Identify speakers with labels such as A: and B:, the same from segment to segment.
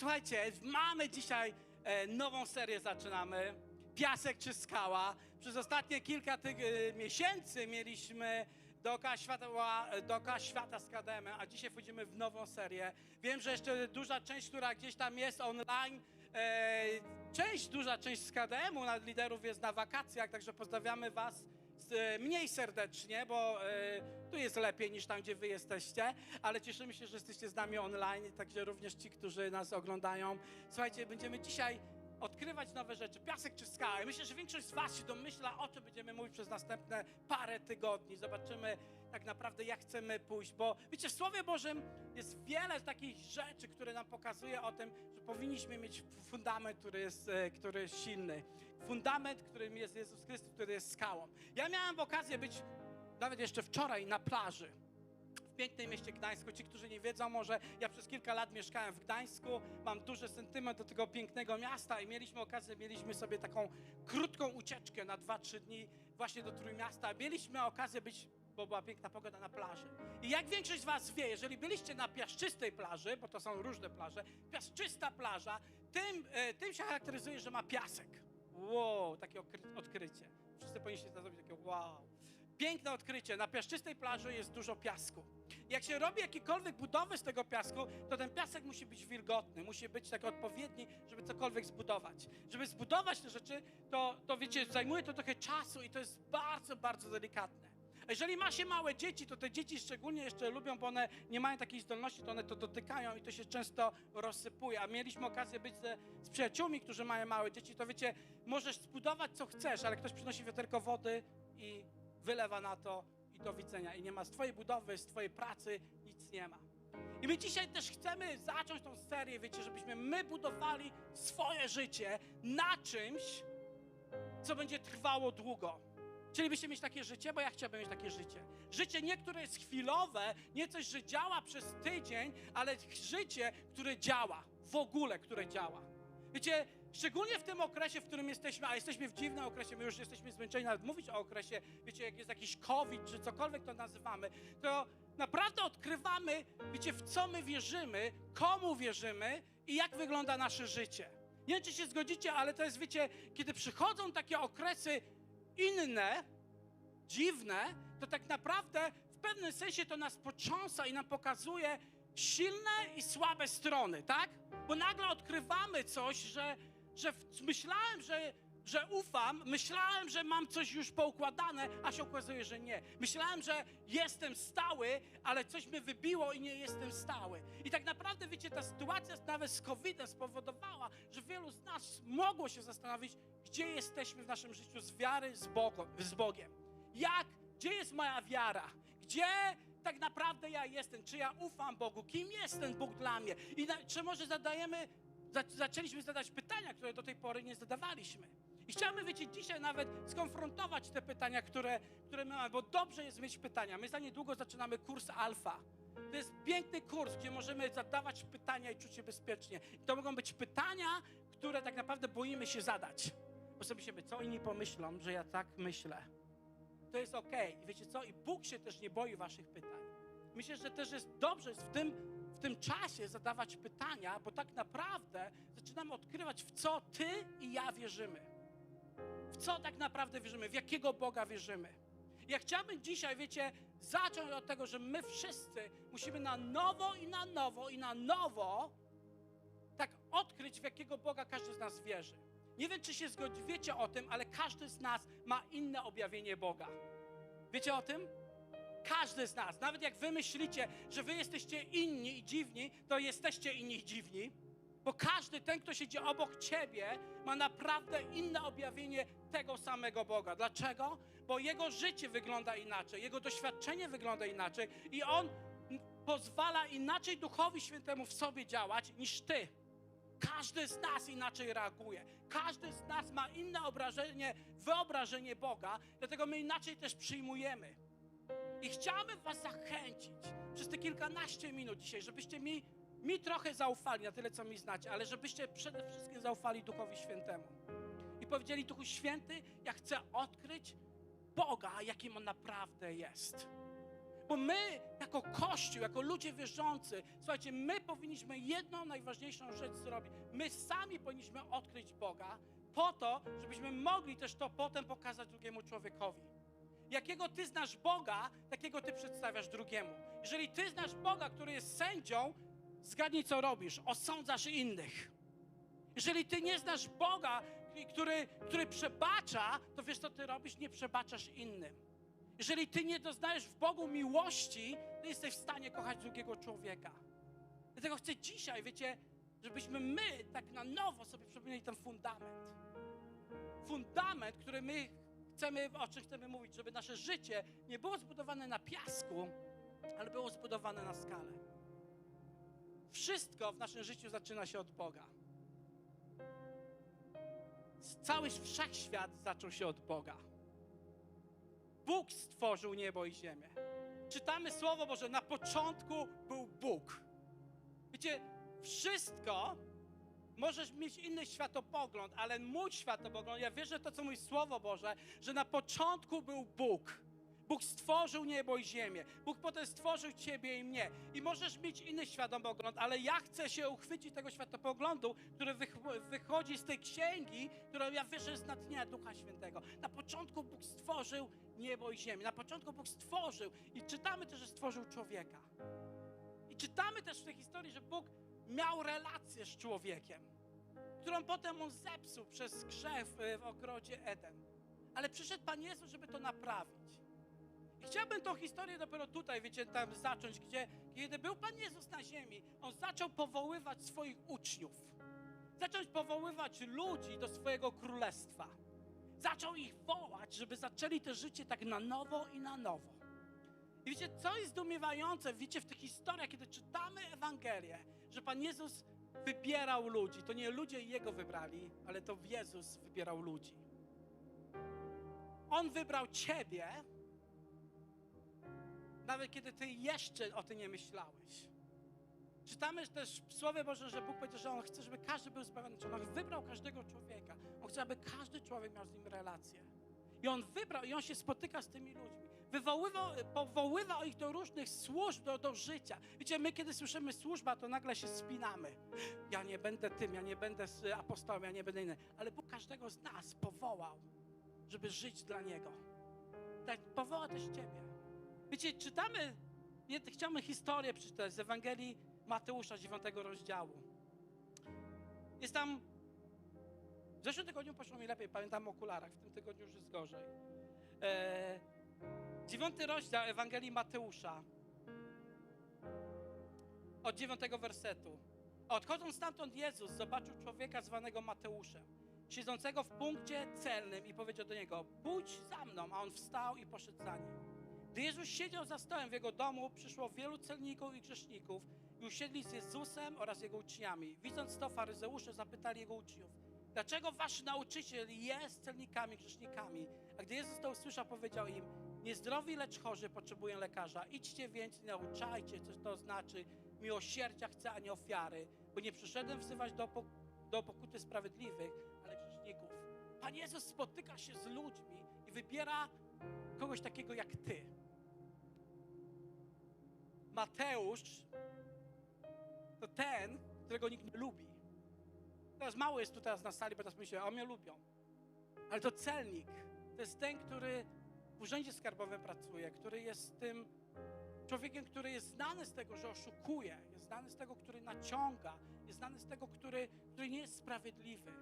A: Słuchajcie, mamy dzisiaj e, nową serię zaczynamy. Piasek czy skała. Przez ostatnie kilka tych e, miesięcy mieliśmy dookoła świata, dookoła świata z KDM, a dzisiaj wchodzimy w nową serię. Wiem, że jeszcze duża część, która gdzieś tam jest online, e, część, duża część z KDM-u liderów jest na wakacjach, także pozdrawiamy Was e, mniej serdecznie, bo e, tu jest lepiej niż tam, gdzie wy jesteście, ale cieszymy się, że jesteście z nami online, także również ci, którzy nas oglądają. Słuchajcie, będziemy dzisiaj odkrywać nowe rzeczy, piasek czy skała. Myślę, że większość z was się domyśla, o czym będziemy mówić przez następne parę tygodni. Zobaczymy tak naprawdę, jak chcemy pójść, bo wiecie, w Słowie Bożym jest wiele takich rzeczy, które nam pokazuje o tym, że powinniśmy mieć fundament, który jest, e, który jest silny. Fundament, którym jest Jezus Chrystus, który jest skałą. Ja miałem okazję być nawet jeszcze wczoraj na plaży pięknym mieście Gdańsku. Ci, którzy nie wiedzą, może ja przez kilka lat mieszkałem w Gdańsku, mam duży sentyment do tego pięknego miasta i mieliśmy okazję, mieliśmy sobie taką krótką ucieczkę na 2-3 dni właśnie do Trójmiasta. Mieliśmy okazję być bo była piękna pogoda na plaży. I jak większość z Was wie, jeżeli byliście na piaszczystej plaży, bo to są różne plaże, piaszczysta plaża, tym, e, tym się charakteryzuje, że ma piasek. Wow, takie odkrycie. Wszyscy powinniście zrobić takie wow. Piękne odkrycie. Na piaszczystej plaży jest dużo piasku. Jak się robi jakiekolwiek budowy z tego piasku, to ten piasek musi być wilgotny, musi być tak odpowiedni, żeby cokolwiek zbudować. Żeby zbudować te rzeczy, to, to wiecie, zajmuje to trochę czasu i to jest bardzo, bardzo delikatne. Jeżeli ma się małe dzieci, to te dzieci szczególnie jeszcze lubią, bo one nie mają takiej zdolności, to one to dotykają i to się często rozsypuje. A mieliśmy okazję być z przyjaciółmi, którzy mają małe dzieci, to wiecie, możesz zbudować co chcesz, ale ktoś przynosi wiaderko wody i wylewa na to do widzenia. I nie ma z twojej budowy, z twojej pracy nic nie ma. I my dzisiaj też chcemy zacząć tą serię, wiecie, żebyśmy my budowali swoje życie na czymś, co będzie trwało długo. Chcielibyście mieć takie życie? Bo ja chciałbym mieć takie życie. Życie nie, które jest chwilowe, nie coś, że działa przez tydzień, ale życie, które działa. W ogóle, które działa. Wiecie, szczególnie w tym okresie, w którym jesteśmy, a jesteśmy w dziwnym okresie, my już jesteśmy zmęczeni nawet mówić o okresie, wiecie, jak jest jakiś COVID, czy cokolwiek to nazywamy, to naprawdę odkrywamy, wiecie, w co my wierzymy, komu wierzymy i jak wygląda nasze życie. Nie wiem, czy się zgodzicie, ale to jest, wiecie, kiedy przychodzą takie okresy inne, dziwne, to tak naprawdę w pewnym sensie to nas potrząsa i nam pokazuje silne i słabe strony, tak? Bo nagle odkrywamy coś, że, że myślałem, że, że ufam, myślałem, że mam coś już poukładane, a się okazuje, że nie. Myślałem, że jestem stały, ale coś mnie wybiło i nie jestem stały. I tak naprawdę, wiecie, ta sytuacja nawet z COVID-em spowodowała, że wielu z nas mogło się zastanowić, gdzie jesteśmy w naszym życiu z wiary z, Bogu, z Bogiem. Jak, gdzie jest moja wiara? Gdzie tak naprawdę ja jestem? Czy ja ufam Bogu? Kim jest ten Bóg dla mnie? I na, czy może zadajemy, za, zaczęliśmy zadać pytania, które do tej pory nie zadawaliśmy? I chciałbym, wiecie, dzisiaj nawet skonfrontować te pytania, które, które my mamy, bo dobrze jest mieć pytania. My za niedługo zaczynamy kurs alfa. To jest piękny kurs, gdzie możemy zadawać pytania i czuć się bezpiecznie. I to mogą być pytania, które tak naprawdę boimy się zadać. Bo sobie myślimy, co inni pomyślą, że ja tak myślę to jest okej. I wiecie co? I Bóg się też nie boi waszych pytań. Myślę, że też jest dobrze w tym, tym czasie zadawać pytania, bo tak naprawdę zaczynamy odkrywać, w co ty i ja wierzymy. W co tak naprawdę wierzymy, w jakiego Boga wierzymy. Ja chciałbym dzisiaj, wiecie, zacząć od tego, że my wszyscy musimy na nowo i na nowo i na nowo tak odkryć, w jakiego Boga każdy z nas wierzy. Nie wiem, czy się zgodzi, wiecie o tym, ale każdy z nas ma inne objawienie Boga. Wiecie o tym? Każdy z nas, nawet jak wy myślicie, że wy jesteście inni i dziwni, to jesteście inni i dziwni, bo każdy ten, kto siedzi obok ciebie, ma naprawdę inne objawienie tego samego Boga. Dlaczego? Bo jego życie wygląda inaczej, jego doświadczenie wygląda inaczej i on pozwala inaczej Duchowi Świętemu w sobie działać niż ty. Każdy z nas inaczej reaguje. Każdy z nas ma inne obrażenie, wyobrażenie Boga, dlatego my inaczej też przyjmujemy. I chciałbym Was zachęcić przez te kilkanaście minut dzisiaj, żebyście mi, mi trochę zaufali na tyle, co mi znacie, ale żebyście przede wszystkim zaufali Duchowi Świętemu. I powiedzieli, Duchu Święty, ja chcę odkryć Boga, jakim On naprawdę jest. Bo my, jako Kościół, jako ludzie wierzący, słuchajcie, my powinniśmy jedną najważniejszą rzecz zrobić. My sami powinniśmy odkryć Boga po to, żebyśmy mogli też to potem pokazać drugiemu człowiekowi. Jakiego ty znasz Boga, takiego ty przedstawiasz drugiemu. Jeżeli ty znasz Boga, który jest sędzią, zgadnij co robisz, osądzasz innych. Jeżeli ty nie znasz Boga, który, który przebacza, to wiesz co ty robisz? Nie przebaczasz innym. Jeżeli ty nie doznajesz w Bogu miłości, to jesteś w stanie kochać drugiego człowieka. Dlatego chcę dzisiaj, wiecie, żebyśmy my tak na nowo sobie przypomnieli ten fundament. Fundament, który my chcemy, o czym chcemy mówić, żeby nasze życie nie było zbudowane na piasku, ale było zbudowane na skalę. Wszystko w naszym życiu zaczyna się od Boga. Cały wszechświat zaczął się od Boga. Bóg stworzył niebo i ziemię. Czytamy Słowo Boże, na początku był Bóg. Wiecie, wszystko, możesz mieć inny światopogląd, ale mój światopogląd, ja wierzę to, co mówi Słowo Boże, że na początku był Bóg. Bóg stworzył niebo i ziemię. Bóg potem stworzył ciebie i mnie. I możesz mieć inny światopogląd, ale ja chcę się uchwycić tego światopoglądu, który wych- wychodzi z tej księgi, którą ja wierzę jest natchnienia Ducha Świętego. Na początku Bóg stworzył niebo i ziemię. Na początku Bóg stworzył i czytamy też, że stworzył człowieka. I czytamy też w tej historii, że Bóg miał relację z człowiekiem, którą potem on zepsuł przez grzech w, w ogrodzie Eden. Ale przyszedł Pan Jezus, żeby to naprawić. I chciałbym tą historię dopiero tutaj, wiecie, tam zacząć, gdzie kiedy był Pan Jezus na ziemi, On zaczął powoływać swoich uczniów. Zaczął powoływać ludzi do swojego królestwa. Zaczął ich wołać, żeby zaczęli to życie tak na nowo i na nowo. I wiecie, co jest zdumiewające, wiecie, w tych historiach, kiedy czytamy Ewangelię, że Pan Jezus wybierał ludzi. To nie ludzie Jego wybrali, ale to Jezus wybierał ludzi. On wybrał Ciebie, nawet kiedy Ty jeszcze o tym nie myślałeś. Czytamy też w Słowie Boże, że Bóg powiedział, że On chce, żeby każdy był zbawiony. On wybrał każdego człowieka. On chce, aby każdy człowiek miał z Nim relację. I On wybrał, i On się spotyka z tymi ludźmi. Wywoływał, powoływał ich do różnych służb, do, do życia. Wiecie, my kiedy słyszymy służba, to nagle się spinamy. Ja nie będę tym, ja nie będę apostołem, ja nie będę inny. Ale Bóg każdego z nas powołał, żeby żyć dla Niego. Tak, powoła też Ciebie. Wiecie, czytamy, nie, chciałbym historię przeczytać z Ewangelii Mateusza, 9 rozdziału. Jest tam, w zeszłym tygodniu poszło mi lepiej, pamiętam o okularach, w tym tygodniu już jest gorzej. E, dziewiąty rozdział Ewangelii Mateusza, od dziewiątego wersetu. Odchodząc stamtąd Jezus zobaczył człowieka zwanego Mateuszem, siedzącego w punkcie celnym i powiedział do niego, pójdź za mną, a on wstał i poszedł za nim. Gdy Jezus siedział za stołem w jego domu, przyszło wielu celników i grzeszników i usiedli z Jezusem oraz jego uczniami. Widząc to, faryzeusze zapytali jego uczniów, dlaczego wasz nauczyciel jest celnikami, grzesznikami? A gdy Jezus to usłyszał, powiedział im, niezdrowi, lecz chorzy potrzebują lekarza. Idźcie więc nauczajcie, co to znaczy miłosierdzia chcę, a nie ofiary, bo nie przyszedłem wzywać do, pok- do pokuty sprawiedliwych, ale grzeszników. Pan Jezus spotyka się z ludźmi i wybiera kogoś takiego jak ty. Mateusz to ten, którego nikt nie lubi. Teraz mało jest tu teraz na sali, bo teraz myślę, a mnie lubią. Ale to celnik. To jest ten, który urzędzie skarbowym pracuje, który jest tym człowiekiem, który jest znany z tego, że oszukuje, jest znany z tego, który naciąga, jest znany z tego, który, który nie jest sprawiedliwy.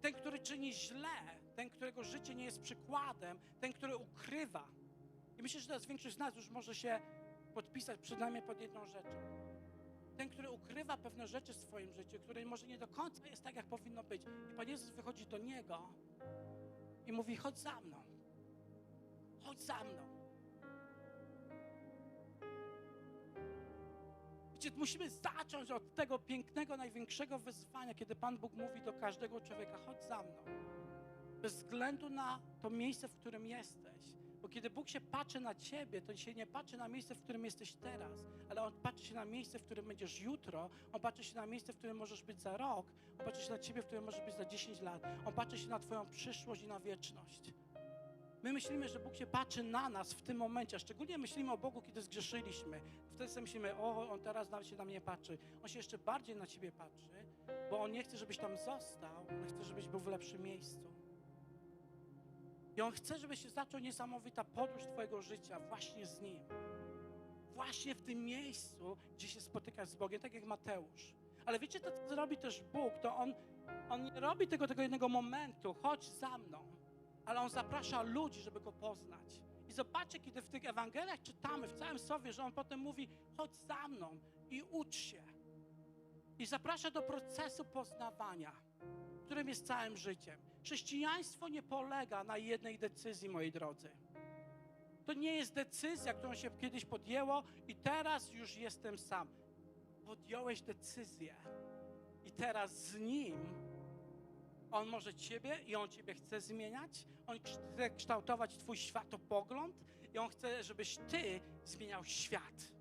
A: Ten, który czyni źle, ten, którego życie nie jest przykładem, ten, który ukrywa. I myślę, że teraz większość z nas już może się podpisać przynajmniej pod jedną rzeczą. Ten, który ukrywa pewne rzeczy w swoim życiu, który może nie do końca jest tak, jak powinno być. I Pan Jezus wychodzi do niego i mówi: chodź za mną. Chodź za mną. Wiecie, musimy zacząć od tego pięknego, największego wyzwania, kiedy Pan Bóg mówi do każdego człowieka: chodź za mną. Bez względu na to miejsce, w którym jesteś. Bo kiedy Bóg się patrzy na ciebie, to się nie patrzy na miejsce, w którym jesteś teraz, ale On patrzy się na miejsce, w którym będziesz jutro, On patrzy się na miejsce, w którym możesz być za rok, On patrzy się na ciebie, w którym możesz być za 10 lat, On patrzy się na Twoją przyszłość i na wieczność. My myślimy, że Bóg się patrzy na nas w tym momencie, a szczególnie myślimy o Bogu, kiedy zgrzeszyliśmy. Wtedy sobie myślimy, o, On teraz nawet się na mnie patrzy. On się jeszcze bardziej na Ciebie patrzy, bo On nie chce, żebyś tam został, On chce, żebyś był w lepszym miejscu. I On chce, żebyś się zaczął niesamowita podróż Twojego życia właśnie z Nim. Właśnie w tym miejscu, gdzie się spotykasz z Bogiem, tak jak Mateusz. Ale wiecie, to co robi też Bóg, to On, on nie robi tego tego jednego momentu, chodź za mną, ale On zaprasza ludzi, żeby Go poznać. I zobaczcie, kiedy w tych Ewangeliach czytamy, w całym Słowie, że On potem mówi, chodź za mną i ucz się. I zaprasza do procesu poznawania, którym jest całym życiem. Chrześcijaństwo nie polega na jednej decyzji, moi drodzy. To nie jest decyzja, którą się kiedyś podjęło i teraz już jestem sam. Podjąłeś decyzję i teraz z Nim On może Ciebie i On Ciebie chce zmieniać. On chce kształtować Twój światopogląd i On chce, żebyś Ty zmieniał świat.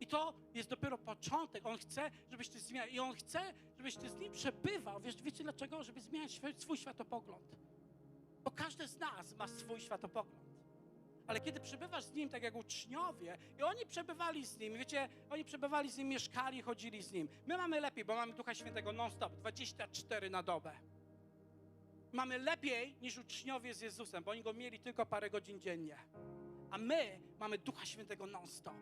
A: I to jest dopiero początek. On chce, żebyś Ty zmieniał. I On chce, żebyś Ty z Nim przebywał. Wiesz, wiecie dlaczego? Żeby zmieniać swój- światopogląd. Bo każdy z nas ma swój światopogląd. Ale kiedy przebywasz z nim, tak jak uczniowie, i oni przebywali z nim, wiecie, oni przebywali z nim, mieszkali, chodzili z nim. My mamy lepiej, bo mamy Ducha Świętego non-stop, 24 na dobę. Mamy lepiej niż uczniowie z Jezusem, bo oni go mieli tylko parę godzin dziennie. A my mamy Ducha Świętego non-stop.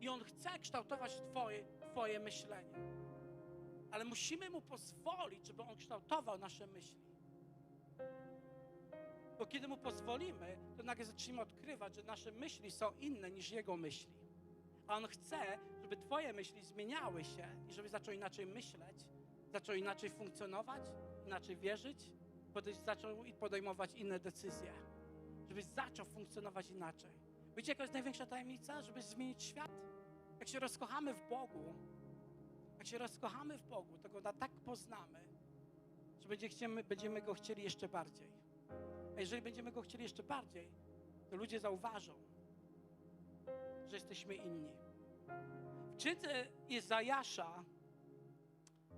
A: I on chce kształtować twoje, twoje myślenie. Ale musimy mu pozwolić, żeby on kształtował nasze myśli. Bo kiedy mu pozwolimy, to nagle zaczniemy odkrywać, że nasze myśli są inne niż jego myśli. A on chce, żeby twoje myśli zmieniały się i żeby zaczął inaczej myśleć, zaczął inaczej funkcjonować, inaczej wierzyć, zaczął podejmować inne decyzje. Żebyś zaczął funkcjonować inaczej. Wiecie, jaka jest największa tajemnica? Żeby zmienić świat? Jak się rozkochamy w Bogu, jak się rozkochamy w Bogu, to Go tak poznamy, że będzie chciemy, będziemy Go chcieli jeszcze bardziej. A jeżeli będziemy Go chcieli jeszcze bardziej, to ludzie zauważą, że jesteśmy inni. W księdze Izajasza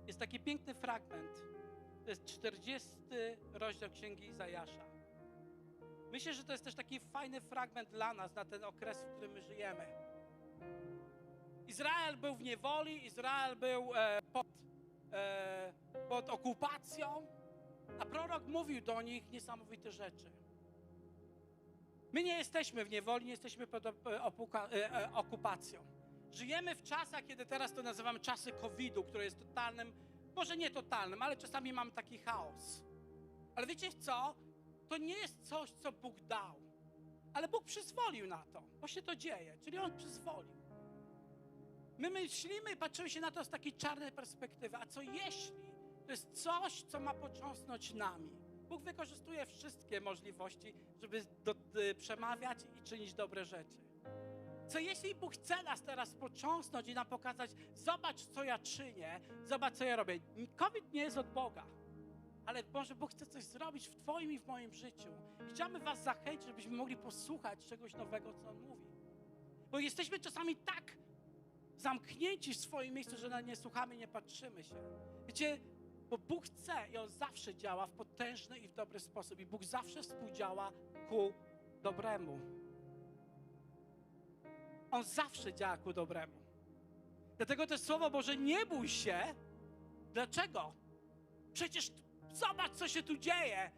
A: jest taki piękny fragment. To jest 40 rozdział Księgi Izajasza. Myślę, że to jest też taki fajny fragment dla nas na ten okres, w którym my żyjemy. Izrael był w niewoli, Izrael był e, pod, e, pod okupacją, a prorok mówił do nich niesamowite rzeczy. My nie jesteśmy w niewoli, nie jesteśmy pod e, e, e, okupacją. Żyjemy w czasach, kiedy teraz to nazywamy czasy COVID-u, które jest totalnym, może nie totalnym, ale czasami mamy taki chaos. Ale wiecie co? To nie jest coś, co Bóg dał. Ale Bóg przyzwolił na to. Właśnie to dzieje, czyli On przyzwolił. My myślimy patrzymy się na to z takiej czarnej perspektywy. A co jeśli to jest coś, co ma począsnąć nami? Bóg wykorzystuje wszystkie możliwości, żeby do, y, przemawiać i czynić dobre rzeczy. Co jeśli Bóg chce nas teraz począsnąć i nam pokazać, zobacz, co ja czynię, zobacz, co ja robię. COVID nie jest od Boga, ale może Bóg chce coś zrobić w Twoim i w moim życiu. Chciałbym Was zachęcić, żebyśmy mogli posłuchać czegoś nowego, co On mówi. Bo jesteśmy czasami tak zamknięci w swoim miejscu, że na nie słuchamy, nie patrzymy się. Wiecie, bo Bóg chce i On zawsze działa w potężny i w dobry sposób. I Bóg zawsze współdziała ku dobremu. On zawsze działa ku dobremu. Dlatego też Słowo Boże, nie bój się. Dlaczego? Przecież zobacz, co się tu dzieje.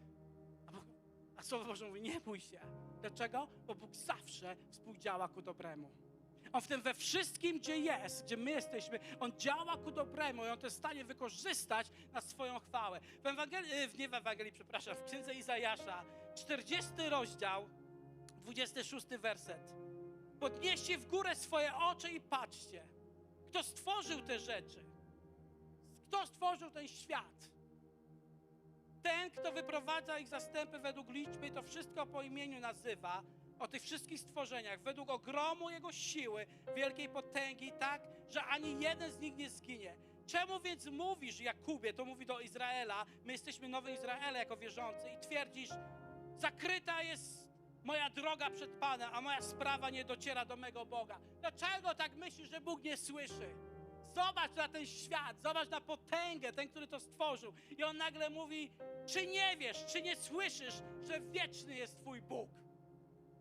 A: A, Bóg, a Słowo Boże mówi, nie bój się. Dlaczego? Bo Bóg zawsze współdziała ku dobremu. On w tym we wszystkim, gdzie jest, gdzie my jesteśmy, On działa ku dobremu i On to jest w stanie wykorzystać na swoją chwałę. W Ewangelii, w, nie w Ewangelii, przepraszam, w Księdze Izajasza, 40 rozdział, 26 werset. Podnieście w górę swoje oczy i patrzcie, kto stworzył te rzeczy. Kto stworzył ten świat? Ten, kto wyprowadza ich zastępy według liczby to wszystko po imieniu nazywa, o tych wszystkich stworzeniach, według ogromu Jego siły, wielkiej potęgi, tak, że ani jeden z nich nie zginie. Czemu więc mówisz, Jakubie, to mówi do Izraela, my jesteśmy nowy Izraele jako wierzący i twierdzisz, zakryta jest moja droga przed Panem, a moja sprawa nie dociera do mego Boga. Dlaczego tak myślisz, że Bóg nie słyszy? Zobacz na ten świat, zobacz na potęgę, ten, który to stworzył. I on nagle mówi, czy nie wiesz, czy nie słyszysz, że wieczny jest Twój Bóg.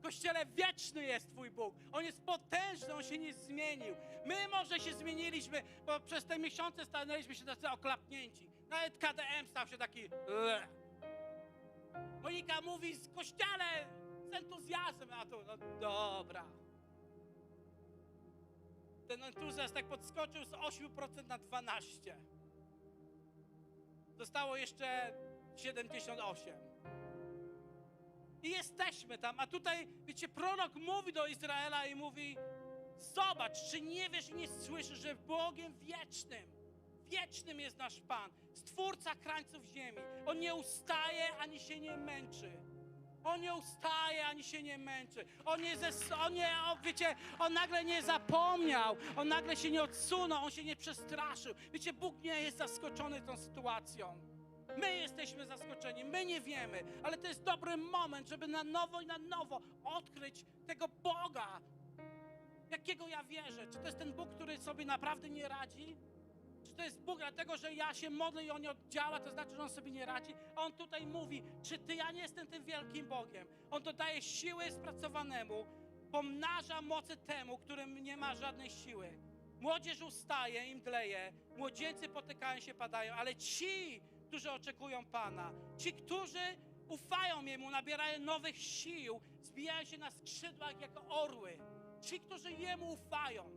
A: Kościele, wieczny jest Twój Bóg. On jest potężny, On się nie zmienił. My może się zmieniliśmy, bo przez te miesiące stanęliśmy się tacy oklapnięci. Nawet KDM stał się taki... Monika mówi z kościele z entuzjazmem, a to no dobra. Ten entuzjazm tak podskoczył z 8% na 12%. Zostało jeszcze 78. I jesteśmy tam, a tutaj, wiecie, prorok mówi do Izraela i mówi: Zobacz, czy nie wiesz i nie słyszysz, że Bogiem wiecznym, wiecznym jest nasz Pan, stwórca krańców ziemi. On nie ustaje ani się nie męczy. On nie ustaje ani się nie męczy. On nie, on nie o, wiecie, on nagle nie zapomniał, on nagle się nie odsunął, on się nie przestraszył. Wiecie, Bóg nie jest zaskoczony tą sytuacją. My jesteśmy zaskoczeni, my nie wiemy, ale to jest dobry moment, żeby na nowo i na nowo odkryć tego Boga, jakiego ja wierzę. Czy to jest ten Bóg, który sobie naprawdę nie radzi? Czy to jest Bóg dlatego, że ja się modlę i On nie oddziała, to znaczy, że On sobie nie radzi? A On tutaj mówi, czy Ty, ja nie jestem tym wielkim Bogiem. On dodaje siły spracowanemu, pomnaża mocy temu, którym nie ma żadnej siły. Młodzież ustaje, im dleje, młodzieńcy potykają się, padają, ale ci, którzy oczekują Pana, ci, którzy ufają Jemu, nabierają nowych sił, zbijają się na skrzydłach jak orły. Ci, którzy Jemu ufają,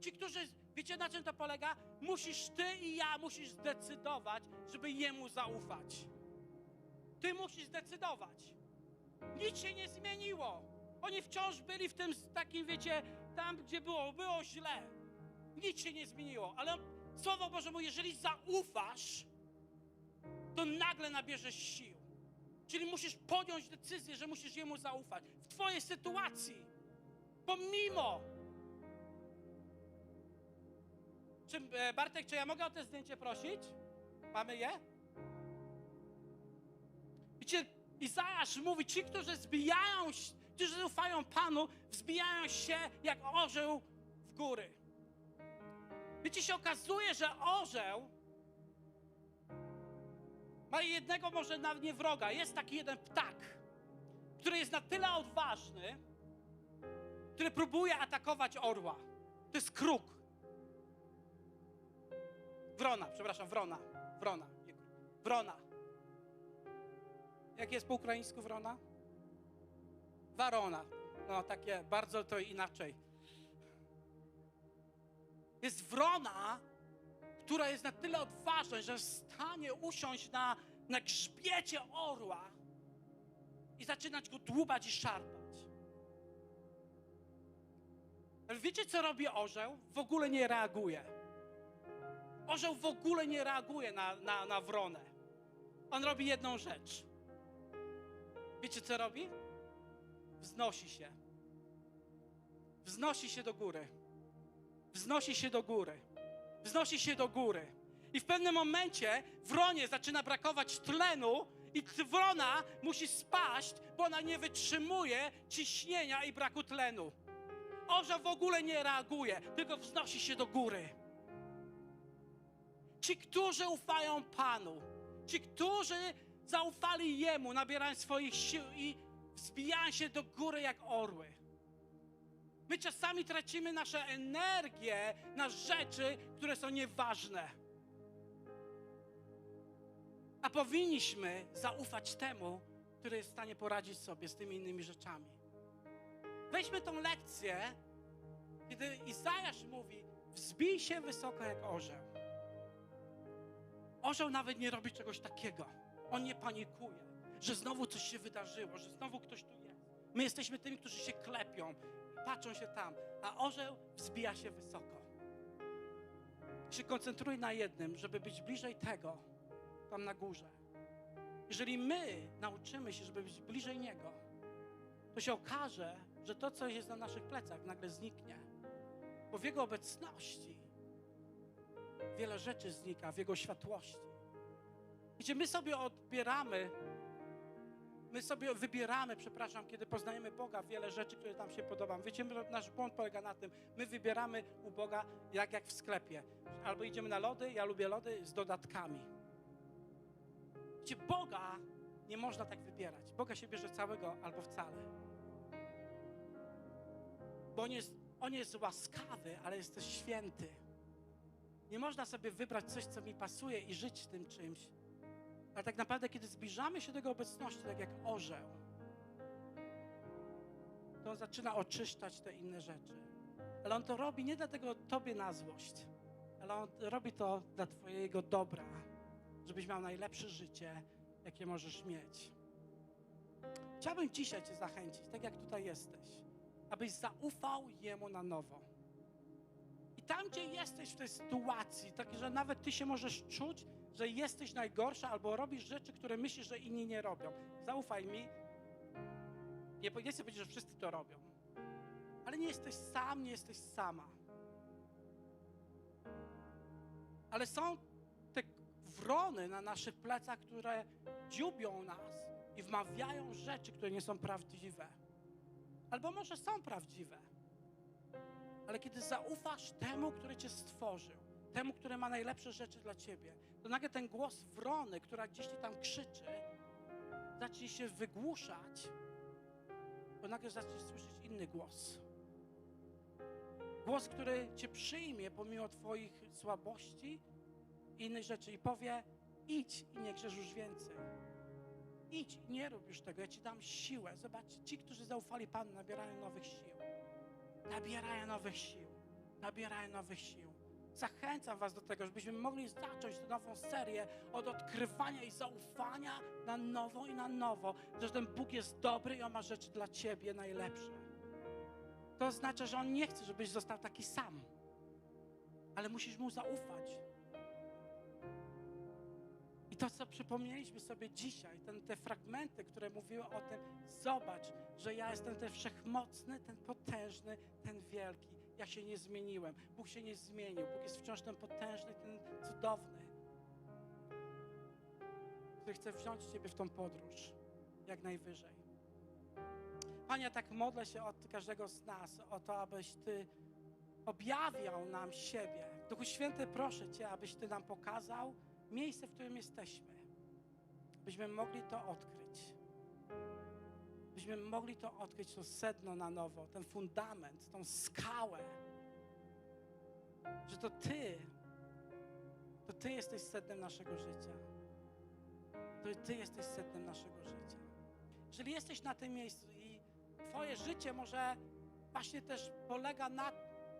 A: ci, którzy, wiecie na czym to polega? Musisz Ty i ja musisz zdecydować, żeby Jemu zaufać. Ty musisz zdecydować. Nic się nie zmieniło. Oni wciąż byli w tym takim, wiecie, tam gdzie było, było źle. Nic się nie zmieniło, ale Słowo Boże jeżeli zaufasz, to nagle nabierzesz sił. Czyli musisz podjąć decyzję, że musisz Jemu zaufać. W Twojej sytuacji, pomimo. Czy, e, Bartek, czy ja mogę o te zdjęcie prosić? Mamy je? Wiecie, Izajasz mówi, ci, którzy zbijają, którzy ufają Panu, wzbijają się jak orzeł w góry. Wiecie, się okazuje, że orzeł ma jednego może nawet nie wroga. Jest taki jeden ptak, który jest na tyle odważny, który próbuje atakować orła. To jest kruk. Wrona, przepraszam, wrona. Wrona. Wrona. Jak jest po ukraińsku wrona? Warona. No takie bardzo to inaczej. Jest wrona, która jest na tyle odważna, że w stanie usiąść na, na grzbiecie orła i zaczynać go dłubać i szarpać. Ale wiecie, co robi orzeł? W ogóle nie reaguje. Orzeł w ogóle nie reaguje na, na, na wronę. On robi jedną rzecz. Wiecie, co robi? Wznosi się. Wznosi się do góry. Wznosi się do góry. Wznosi się do góry. I w pewnym momencie wronie zaczyna brakować tlenu i wrona musi spaść, bo ona nie wytrzymuje ciśnienia i braku tlenu. Orzeł w ogóle nie reaguje, tylko wznosi się do góry. Ci, którzy ufają Panu, ci, którzy zaufali Jemu, nabierają swoich sił i wzbijają się do góry jak orły. My czasami tracimy naszą energię na rzeczy, które są nieważne. A powinniśmy zaufać temu, który jest w stanie poradzić sobie z tymi innymi rzeczami. Weźmy tą lekcję, kiedy Izajasz mówi: Wzbij się wysoko jak orzeł. Orzeł nawet nie robi czegoś takiego. On nie panikuje, że znowu coś się wydarzyło, że znowu ktoś tu jest. My jesteśmy tymi, którzy się klepią, patrzą się tam, a orzeł wzbija się wysoko. Się koncentruj na jednym, żeby być bliżej tego, tam na górze. Jeżeli my nauczymy się, żeby być bliżej Niego, to się okaże, że to, co jest na naszych plecach, nagle zniknie. Bo w Jego obecności wiele rzeczy znika, w Jego światłości. Gdzie my sobie odbieramy My sobie wybieramy, przepraszam, kiedy poznajemy Boga, wiele rzeczy, które nam się podoba. Wiecie, nasz błąd polega na tym, my wybieramy u Boga jak, jak w sklepie. Albo idziemy na lody, ja lubię lody z dodatkami. Wiecie, Boga nie można tak wybierać. Boga się bierze całego albo wcale. Bo On jest, on jest łaskawy, ale jest też święty. Nie można sobie wybrać coś, co mi pasuje i żyć tym czymś. Ale tak naprawdę, kiedy zbliżamy się do Jego obecności, tak jak orzeł, to On zaczyna oczyszczać te inne rzeczy. Ale On to robi nie dlatego Tobie na złość, ale On robi to dla Twojego dobra, żebyś miał najlepsze życie, jakie możesz mieć. Chciałbym dzisiaj Cię zachęcić, tak jak tutaj jesteś, abyś zaufał Jemu na nowo. I tam, gdzie jesteś w tej sytuacji, tak, że nawet Ty się możesz czuć, że jesteś najgorsza albo robisz rzeczy, które myślisz, że inni nie robią. Zaufaj mi. Nie, nie chcę powiedzieć, że wszyscy to robią. Ale nie jesteś sam, nie jesteś sama. Ale są te wrony na naszych plecach, które dziubią nas i wmawiają rzeczy, które nie są prawdziwe. Albo może są prawdziwe. Ale kiedy zaufasz temu, który cię stworzył, temu, który ma najlepsze rzeczy dla ciebie, to nagle ten głos wrony, która gdzieś ci tam krzyczy, zacznie się wygłuszać, bo nagle zaczniesz słyszeć inny głos. Głos, który cię przyjmie pomimo twoich słabości i innych rzeczy i powie, idź i nie grzesz już więcej. Idź i nie rób już tego, ja ci dam siłę. Zobaczcie, ci, którzy zaufali Panu, nabierają nowych sił. Nabierają nowych sił. Nabierają nowych sił. Zachęcam Was do tego, żebyśmy mogli zacząć tę nową serię od odkrywania i zaufania na nowo i na nowo, że ten Bóg jest dobry i On ma rzeczy dla Ciebie najlepsze. To oznacza, że On nie chce, żebyś został taki sam, ale musisz Mu zaufać. I to, co przypomnieliśmy sobie dzisiaj, ten, te fragmenty, które mówiły o tym, zobacz, że ja jestem ten wszechmocny, ten potężny, ten wielki. Ja się nie zmieniłem. Bóg się nie zmienił. Bóg jest wciąż ten potężny, ten cudowny, który chce wziąć Ciebie w tą podróż jak najwyżej. Panie, tak modlę się od każdego z nas o to, abyś Ty objawiał nam siebie. Duchu Święty, proszę Cię, abyś Ty nam pokazał miejsce, w którym jesteśmy. Byśmy mogli to odkryć. Byśmy mogli to odkryć, to sedno na nowo, ten fundament, tą skałę. Że to Ty, to Ty jesteś sednem naszego życia. To Ty jesteś sednem naszego życia. Jeżeli jesteś na tym miejscu i Twoje życie może właśnie też polega na.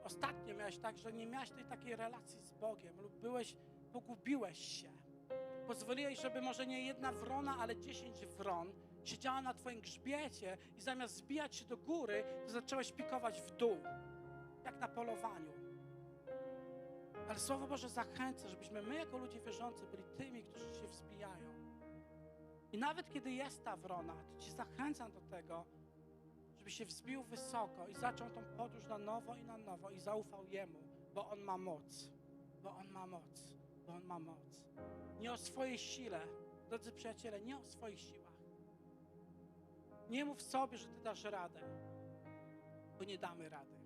A: Ostatnio miałeś tak, że nie miałeś tej takiej relacji z Bogiem lub byłeś, pogubiłeś się. Pozwoliłeś, żeby może nie jedna wrona, ale dziesięć wron siedziała na Twoim grzbiecie i zamiast zbijać się do góry, to zaczęłeś pikować w dół, jak na polowaniu. Ale Słowo Boże zachęca, żebyśmy my jako ludzie wierzący byli tymi, którzy się wzbijają. I nawet kiedy jest ta wrona, to Ci zachęcam do tego, żebyś się wzbił wysoko i zaczął tą podróż na nowo i na nowo i zaufał Jemu, bo On ma moc, bo On ma moc, bo On ma moc. Nie o swojej sile, drodzy przyjaciele, nie o swoich siłach. Nie mów sobie, że Ty dasz radę, bo nie damy rady.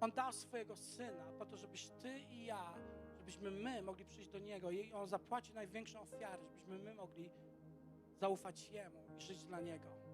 A: On dał swojego Syna po to, żebyś Ty i ja, żebyśmy my mogli przyjść do Niego i On zapłaci największą ofiarę, żebyśmy my mogli zaufać Jemu i żyć dla Niego.